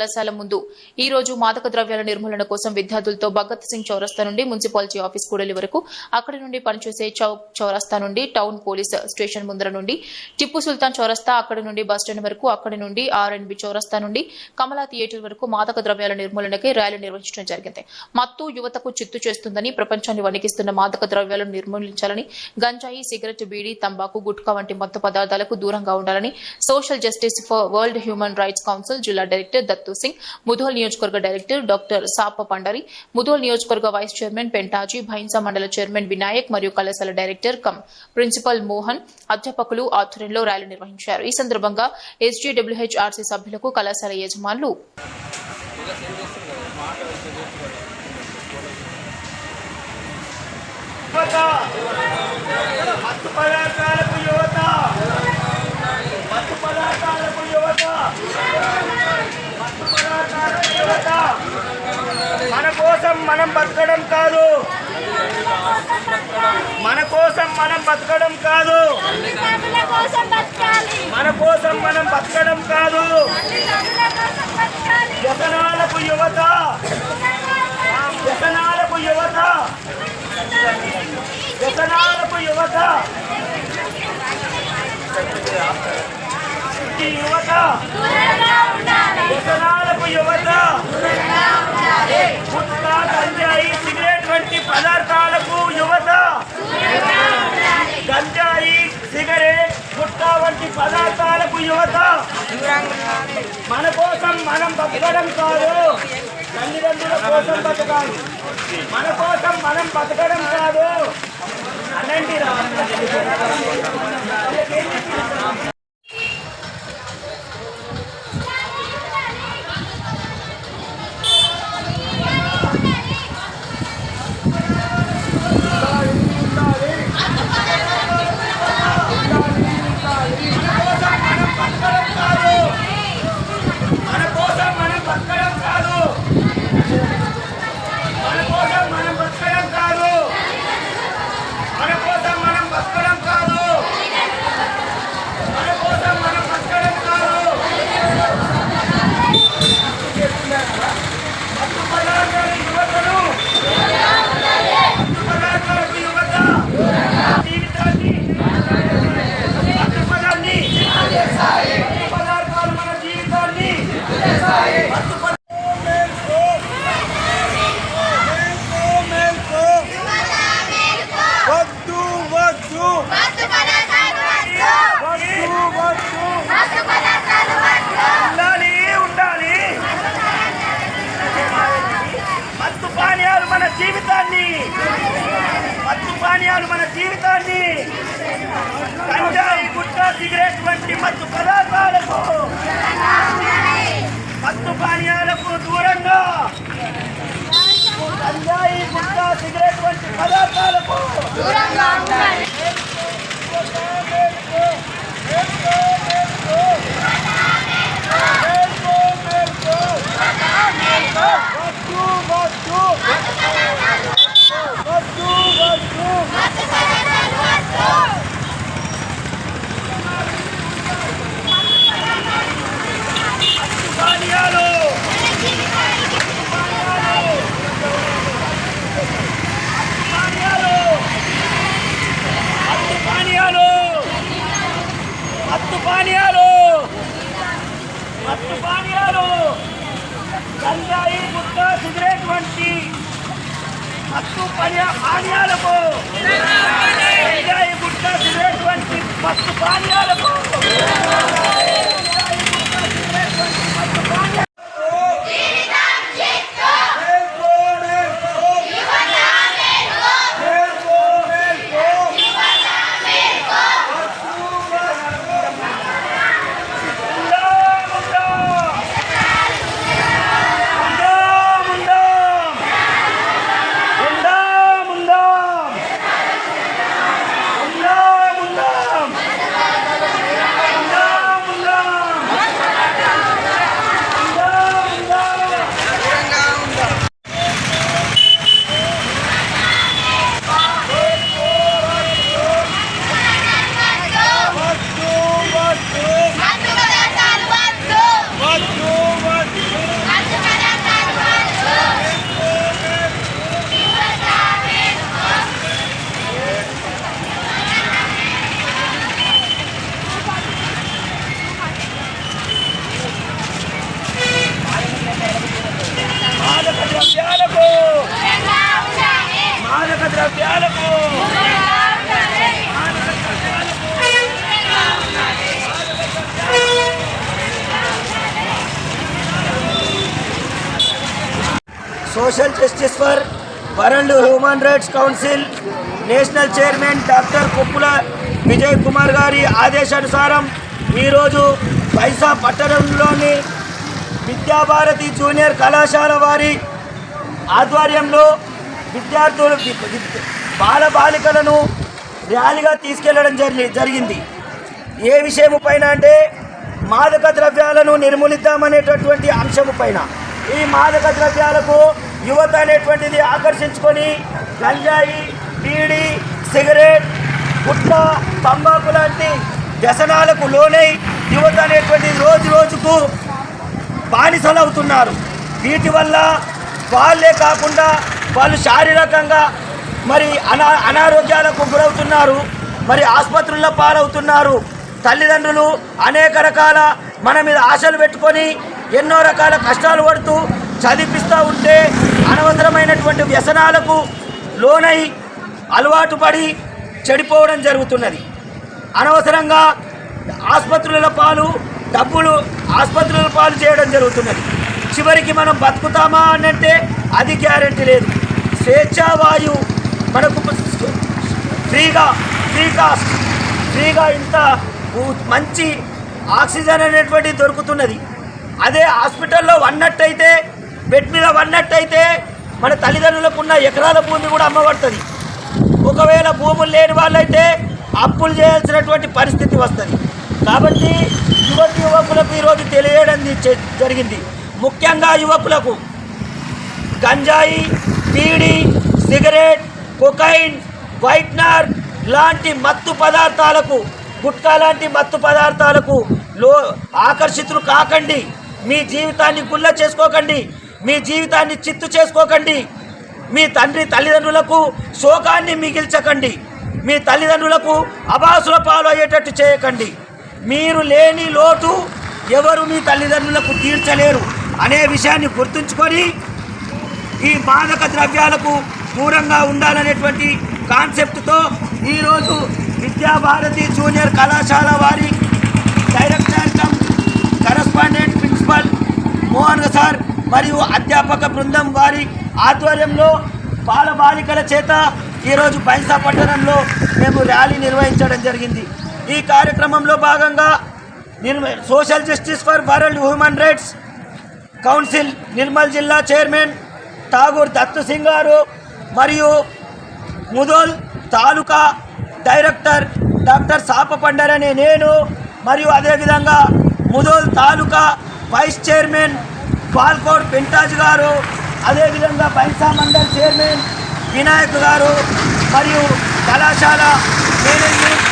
కళాశాల ముందు. ఈ రోజు మాదక ద్రవ్యాల నిర్మూలన కోసం విద్యార్థులతో భగత్ సింగ్ చౌరస్తా నుండి మున్సిపాలిటీ ఆఫీస్ కూడలి వరకు అక్కడి నుండి పనిచేసే చౌక్ చౌరస్తా నుండి టౌన్ పోలీస్ స్టేషన్ ముందర నుండి టిప్పు సుల్తాన్ చౌరస్తా అక్కడి నుండి బస్టాండ్ వరకు అక్కడి నుండి ఆర్ అండ్ బి చౌరస్తా నుండి కమలా థియేటర్ వరకు మాదక ద్రవ్యాల నిర్మూలనకై ర్యాలీ నిర్వహించడం జరిగింది. మత్తు యువతకు చిత్తు చేస్తుందని ప్రపంచాన్ని వణికిస్తున్న మాదక ద్రవ్యాలను నిర్మూలించాలని గంజాయి సిగరెట్ బీడీ తంబాకు గుట్కా వంటి మత్తు పదార్థాలకు దూరంగా ఉండాలని social justice for world human rights council జిల్లా డైరెక్టర్ దత్తు సింగ్ ముధోల్ నియోజకవర్గ డైరెక్టర్ డాక్టర్ సాప పండరి ముధోల్ నియోజకవర్గ వైస్ చైర్మన్ పెంటాజీ భైన్సా మండల చైర్మన్ వినాయక్ మరియు కళాశాల డైరెక్టర్ కమ్ ప్రిన్సిపల్ మోహన్ అధ్యాపకులు ఆధ్వర్యంలో ర్యాలీ నిర్వహించారు. ఈ సందర్భంగా ఎస్జీడబ్ల్యూహెచ్ఆర్సీ సభ్యులకు కళాశాల యజమానులు యువత మత్తు పదార్థాలకు యువత మత్తు పదార్థాలకు యువత మత్తు పదార్థాలకు యువత మన కోసం మనం బతకడం కాదు. మన కోసం మనం బతకడం కాదు. మన కోసం మనం బతకడం కాదు. వ్యసనాలకు యువత వ్యసనాలకు యువత వ్యసనాలకు యువత యువత వ్యసనాలకు యువత గుట్కా గంజాయి సిగరెట్ వంటి పదార్థాలకు యువత గంజాయి సిగరెట్ గుట్కా వంటి పదార్థాలకు యువత. మన కోసం మనం బతకడం కాదు. తల్లిదండ్రుల కోసం బతకాలి. మన కోసం మనం బతకడం కాదు. అనండి రా మన కోసం మనం బతకడం కాదు మన కోసం మనం బతకడం కాదు మన కోసం మనం బతకడం కాదు మన కోసం మనం బతకడం కాదు మత్తు పదార్థాల యువతను మత్తు పదార్థాలకు యువత జీవితాన్ని మత్తు పదాన్ని మత్తు పదార్థాలు మన జీవితాన్ని మత్తు పదార్థాలు వద్దు వద్దు మత్తు పదార్థాలు వద్దు వద్దు వద్దు మత్తు పదార్థాలు వద్దు ఉండాలి ఉండాలి మత్తు పానీయాలు మన జీవితాన్ని మత్తు పానీయాలు మన జీవితాన్ని గంజాయి గుట్కా సిగరెట్ వంటి మత్తు పదార్థాలకు మత్తు పానీయాలకు దూరంగా గంజాయి గుట్కా సిగరెట్ వంటి పదార్థాలకు దూరంగా ఉండాలి మత్తు పదార్థాలు వద్దు పానీయాలు పానీయాలు మత్తు పానీయాలు మత్తు పానీయాలు మత్తు పానీయాలు గంజాయి గుట్కా సిగరెట్ వంటి మత్తు పానీయ- పానీయాలకు గంజాయి gutka cigarette పానీయాలకు social justice for world human rights council national chairman doctor Kuppula Vijay Kumar గారి ఆదేశానుసారం ఈరోజు పైసా పట్టణంలోని విద్యాభారతి జూనియర్ కళాశాల వారి ఆధ్వర్యంలో విద్యార్థులు బాలబాలికలను ర్యాలీగా తీసుకెళ్ళడం జరిగి జరిగింది. ఏ విషయము పైన అంటే మాదక ద్రవ్యాలను నిర్మూలిద్దామనేటటువంటి అంశము పైన. ఈ మాదక ద్రవ్యాలకు యువత అనేటువంటిది ఆకర్షించుకొని గంజాయి బీడి సిగరెట్ గుట్ట తంబాకు లాంటి వ్యసనాలకు లోనై యువత అనేటువంటిది రోజు రోజుకు బానిసలవుతున్నారు. వీటి వల్ల వాళ్ళే కాకుండా వాళ్ళు శారీరకంగా మరి అనా అనారోగ్యాలకు గురవుతున్నారు. మరి ఆసుపత్రుల్లో పాలవుతున్నారు. తల్లిదండ్రులు అనేక రకాల మన మీద ఆశలు పెట్టుకొని ఎన్నో రకాల కష్టాలు పడుతూ చదివిస్తూ ఉంటే అనవసరమైనటువంటి వ్యసనాలకు లోనై అలవాటు పడి చెడిపోవడం జరుగుతున్నది. అనవసరంగా ఆసుపత్రుల పాలు డబ్బులు ఆసుపత్రుల పాలు చేయడం జరుగుతున్నది. చివరికి మనం బతుకుతామా అనంటే అది గ్యారెంటీ లేదు. స్వేచ్ఛావాయు మనకు ఫ్రీగా ఫ్రీ కాస్ట్ ఫ్రీగా ఇంత మంచి ఆక్సిజన్ అనేటువంటిది దొరుకుతున్నది. అదే హాస్పిటల్లో ఉన్నట్టయితే బెడ్ మీద వన్నట్టయితే మన తల్లిదండ్రులకు ఉన్న ఎకరాల భూమి కూడా అమ్మబడుతుంది. ఒకవేళ భూములు లేని వాళ్ళైతే అప్పులు చేయాల్సినటువంటి పరిస్థితి వస్తుంది. కాబట్టి యువతి యువకులకు ఈరోజు తెలియడం జరిగింది. ముఖ్యంగా యువకులకు గంజాయి బీడి సిగరెట్ కొకైన్ వైట్నర్ లాంటి మత్తు పదార్థాలకు గుట్కా లాంటి మత్తు పదార్థాలకు లో ఆకర్షితులు కాకండి. మీ జీవితాన్ని గుల్ల చేసుకోకండి. మీ జీవితాన్ని చిత్తు చేసుకోకండి. మీ తండ్రి తల్లిదండ్రులకు శోకాన్ని మిగిల్చకండి. మీ తల్లిదండ్రులకు అభాసుల పాలు అయ్యేటట్టు చేయకండి. మీరు లేని లోటు ఎవరు మీ తల్లిదండ్రులకు తీర్చలేరు అనే విషయాన్ని గుర్తుంచుకొని ఈ మాదక ద్రవ్యాలకు దూరంగా ఉండాలనేటువంటి కాన్సెప్ట్తో ఈరోజు విద్యాభారతి జూనియర్ కళాశాల వారి director correspondent principal Mohan sir మరియు అధ్యాపక బృందం వారి ఆధ్వర్యంలో బాలబాలికల చేత ఈరోజు పైసా పట్టణంలో మేము ర్యాలీ నిర్వహించడం జరిగింది. ఈ కార్యక్రమంలో భాగంగా Nirma social justice for world human rights council Nirmal జిల్లా చైర్మన్ ఠాగూర్ దత్తు సింగ్ గారు మరియు ముదోల్ తాలూకా డైరెక్టర్ డాక్టర్ సాప పండర్ అనే నేను మరియు అదేవిధంగా ముదోల్ తాలూకా వైస్ చైర్మన్ పాల్కోడ్ పెంటాజ్ గారు అదేవిధంగా బైన్సా మండల్ చైర్మన్ వినాయక్ గారు మరియు కళాశాల మేనేజ్మెంట్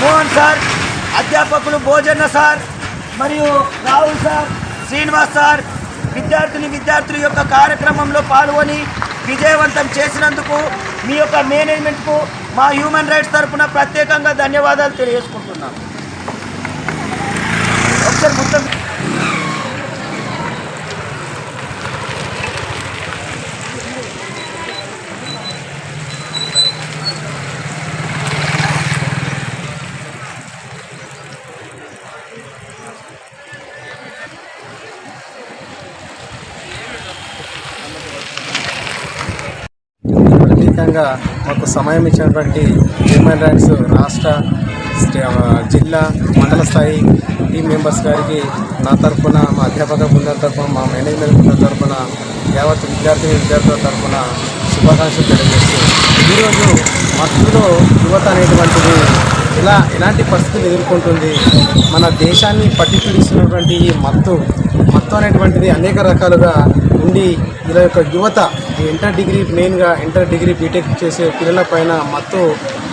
మోహన్ సార్ అధ్యాపకులు భోజన్న సార్ మరియు రాహుల్ సార్ శ్రీనివాస్ సార్ విద్యార్థిని విద్యార్థుల యొక్క కార్యక్రమంలో పాల్గొని విజయవంతం చేసినందుకు మీ యొక్క మేనేజ్మెంట్కు మా హ్యూమన్ రైట్స్ తరఫున ప్రత్యేకంగా ధన్యవాదాలు తెలియజేసుకుంటున్నాం ఒకసారి మొత్తం ప్రత్యేకంగా మాకు సమయం ఇచ్చినటువంటి హ్యూమన్ రైట్స్ రాష్ట్ర జిల్లా మండల స్థాయి టీం మెంబర్స్ గారికి నా తరఫున మా అధ్యాపక బృందం తరఫున మా మేనేజ్మెంట్ బృందం తరఫున యావత్ విద్యార్థి విద్యార్థుల తరఫున శుభాకాంక్షలు తెలియజేస్తూ ఈరోజు మత్తులో యువత అనేటువంటిది ఇలా ఎలాంటి పరిస్థితులు ఎదుర్కొంటుంది మన దేశాన్ని పట్టిపీడిస్తున్నటువంటి ఈ మత్తు మత్తు అనేటువంటిది అనేక రకాలుగా ఉండి ఇలా యొక్క యువత ఇంటర్ డిగ్రీ మెయిన్గా ఇంటర్ డిగ్రీ బీటెక్ చేసే పిల్లల పైన మత్తు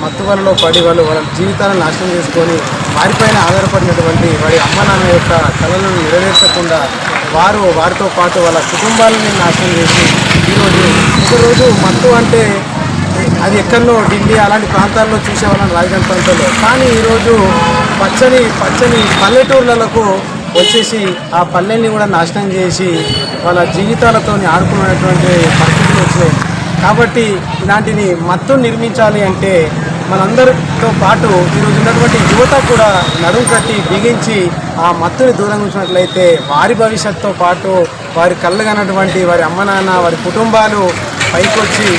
మత్తు వలలో పడి వాళ్ళు వాళ్ళ జీవితాలను నాశనం చేసుకొని వారిపైన ఆధారపడినటువంటి వారి అమ్మ నాన్న యొక్క కళలను నెరవేర్చకుండా వారు వారితో పాటు వాళ్ళ కుటుంబాలని నాశనం చేసి ఈరోజు ఒకరోజు మత్తు అంటే అది ఎక్కడో ఢిల్లీ అలాంటి ప్రాంతాల్లో చూసేవాళ్ళం రాజధాని ప్రాంతాల్లో. కానీ ఈరోజు పచ్చని పచ్చని పల్లెటూర్లకు వచ్చేసి ఆ పల్లెల్ని కూడా నాశనం చేసి వాళ్ళ జీవితాలతో ఆడుకునేటువంటి పరిస్థితులు వచ్చినాయి. కాబట్టి ఇలాంటిని మత్తు నిర్మించాలి అంటే మనందరితో పాటు ఈరోజు ఉన్నటువంటి యువత కూడా నడుము కట్టి బిగించి ఆ మత్తుని దూరం ఉంచినట్లయితే వారి భవిష్యత్తుతో పాటు వారి కళ్ళగనటువంటి వారి అమ్మ నాన్న వారి కుటుంబాలు పైకొచ్చి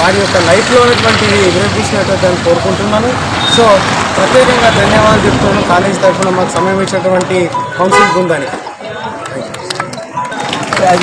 వారి యొక్క లైఫ్లో ఉన్నటువంటివి వినిపించినట్టు అని కోరుకుంటున్నాను. సో ప్రత్యేకంగా ధన్యవాదాలు చెప్తున్నాను. కాలేజీ తరఫున మాకు సమయం ఇచ్చినటువంటి కౌన్సిల్ బృందానికి. சார்